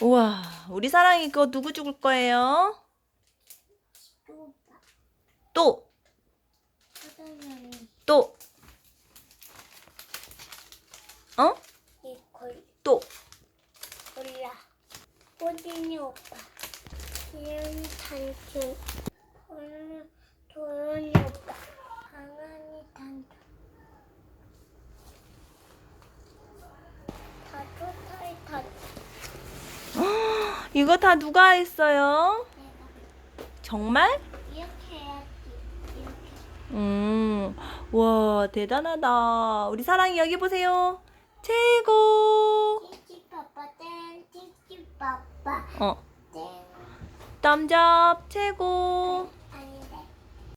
우와, 우리 사랑이 그거 누구 죽을 거예요? 또 또, 어? 또. 골라. 호진이 오빠. 기현이 단춘. 오늘 도현이 오빠. 강한이 단춘. 다도 타이 다 이거 다 누가 했어요? 정말? 이렇게 해야지. 이렇게. 음, 와, 대단하다. 우리 사랑이 여기 보세요. 최고. 찌찌 빠빠 땡 찌찌 빠빠 어, 땡. 땀잡 최고.